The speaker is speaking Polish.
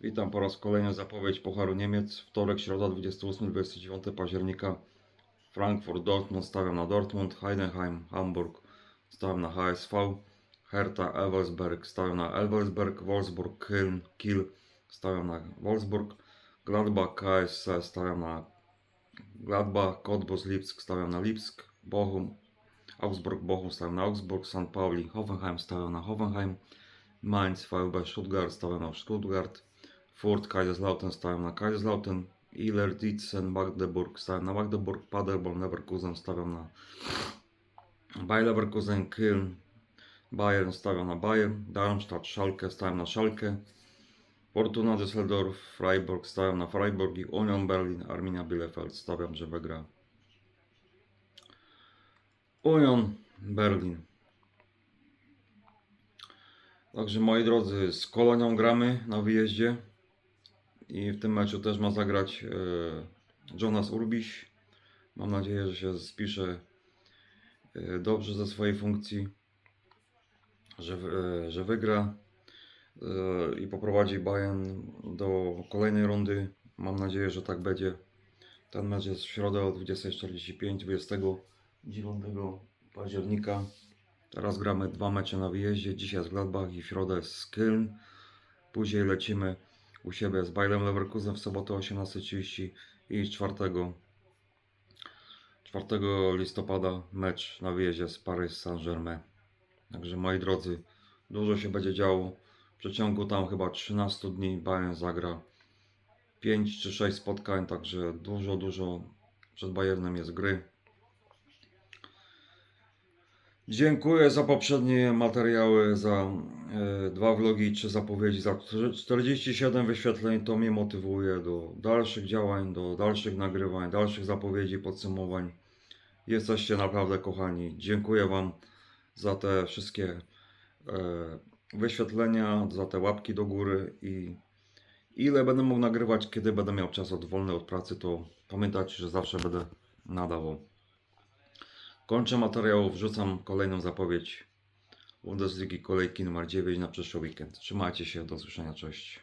Witam po raz kolejny zapowiedź Pucharu Niemiec. Wtorek, środa 28-29 października. Frankfurt, Dortmund stawiam na Dortmund. Heidenheim, Hamburg stawiam na HSV. Hertha, Elversberg stawiam na Elversberg. Wolfsburg, Köln, Kiel stawiam na Wolfsburg. Gladbach, KSC stawiam na Gladbach. Cottbus, Lipsk stawiam na Lipsk. Bochum, Augsburg, Bochum stawiam na Augsburg. St. Pauli, Hoffenheim stawiam na Hoffenheim. Mainz, VfB Stuttgart stawiam na Stuttgart. Furt, Kaiserslautern stawiam na Kaiserslautern. Iler, Ditzen, Magdeburg stawiam na Magdeburg. Paderborn, Leverkusen stawiam na Bayer Leverkusen. Köln, Bayern stawiam na Bayern. Darmstadt, Schalke stawiam na Schalke. Fortuna Düsseldorf, Freiburg stawiam na Freiburg i Union Berlin, Arminia Bielefeld stawiam, że wygra. Union Berlin. Także moi drodzy, z Kolonią gramy na wyjeździe i w tym meczu też ma zagrać e, Jonas Urbiś. Mam nadzieję, że się spisze e, dobrze ze swojej funkcji, że, e, że wygra i poprowadzi Bayern do kolejnej rundy. Mam nadzieję, że tak będzie. Ten mecz jest w środę o 20.45, 29 października. Teraz gramy dwa mecze na wyjeździe. Dzisiaj z Gladbach i w środę z Köln. Później lecimy u siebie z Bayerem Leverkusen w sobotę o 18.30 i 4, 4 listopada mecz na wyjeździe z Paris Saint-Germain. Także moi drodzy, dużo się będzie działo. W przeciągu tam chyba 13 dni Bayern zagra 5 czy 6 spotkań, także dużo, dużo przed Bayernem jest gry. Dziękuję za poprzednie materiały, za dwa vlogi, trzy zapowiedzi, za 47 wyświetleń. To mnie motywuje do dalszych działań, do dalszych nagrywań, dalszych zapowiedzi, podsumowań. Jesteście naprawdę kochani. Dziękuję Wam za te wszystkie e, wyświetlenia, za te łapki do góry i ile będę mógł nagrywać, kiedy będę miał czas od wolny od pracy, to pamiętajcie, że zawsze będę nadawał. Kończę materiał, wrzucam kolejną zapowiedź Bundesligi kolejki numer 9 na przyszły weekend. Trzymajcie się, do usłyszenia, cześć.